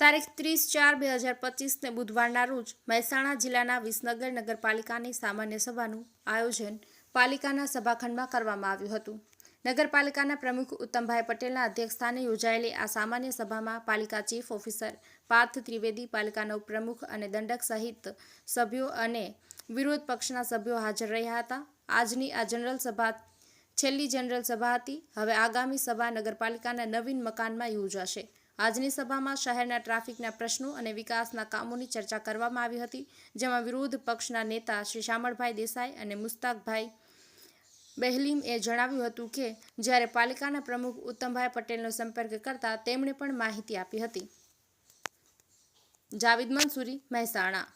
તારીખ ત્રીસ ચાર બે હજાર પચીસને બુધવારના રોજ મહેસાણા જિલ્લાના વિસનગર નગરપાલિકાની સામાન્ય સભાનું આયોજન પાલિકાના સભાખંડમાં કરવામાં આવ્યું હતું. નગરપાલિકાના પ્રમુખ ઉત્તમભાઈ પટેલના અધ્યક્ષસ્થાને યોજાયેલી આ સામાન્ય સભામાં પાલિકા ચીફ ઓફિસર પાર્થ ત્રિવેદી, પાલિકાના ઉપપ્રમુખ અને દંડક સહિત સભ્યો અને વિરોધ પક્ષના સભ્યો હાજર રહ્યા હતા. આજની આ જનરલ સભા છેલ્લી જનરલ સભા હતી. હવે આગામી સભા નગરપાલિકાના નવીન મકાનમાં યોજાશે. આજની સભામાં શહેરના ટ્રાફિકના પ્રશ્નો અને વિકાસના કામોની ચર્ચા કરવામાં આવી હતી, જેમાં વિરોધ પક્ષના નેતા શ્રી શામળભાઈ દેસાઈ અને મુસ્તાકભાઈ બહેલીમએ જણાવ્યું હતું કે, જ્યારે પાલિકાના પ્રમુખ ઉત્તમભાઈ પટેલનો સંપર્ક કરતા તેમણે પણ માહિતી આપી હતી. જાવિદ મંસૂરી, મહેસાણા.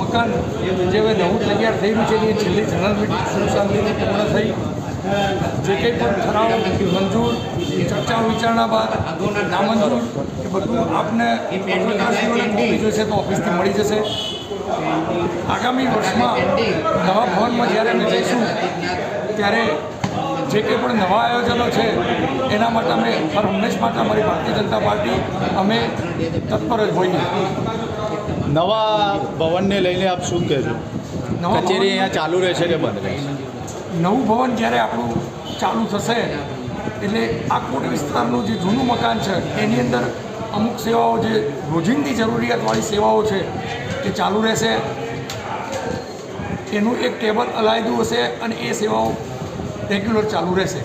મકાન જે નવું તૈયાર થઈ છે, એ છેલ્લી જનરલ મિટિંગ પૂર્ણ થઈ. જે કંઈ પણ ઠરાવ મંજૂર ચર્ચા વિચારણા બાદ નામંજૂર એ બધું આપને પત્રકારશ્રીઓને કોપી જોઈશે તો ઓફિસથી મળી જશે. આગામી વર્ષમાં નવા ભવનમાં જ્યારે અમે જઈશું ત્યારે જે કંઈ પણ નવા આયોજનો છે એના માટે અમે હર હંમેશ માટે અમારી ભારતીય જનતા પાર્ટી અમે તત્પર જ હોઈએ. નવા ભવનને લઈને આપ શું કહેશો? નવા કચેરી અહીંયા ચાલુ રહેશે કે બંધ રહેશે? નવું ભવન જ્યારે આપણું ચાલુ થશે, એટલે આ કોટ વિસ્તારનું જે જૂનું મકાન છે, એની અંદર અમુક સેવાઓ જે રોજિંદી જરૂરિયાતવાળી સેવાઓ છે, એ ચાલુ રહેશે. એનું એક ટેબલ અલાયદું હશે અને એ સેવાઓ રેગ્યુલર ચાલુ રહેશે.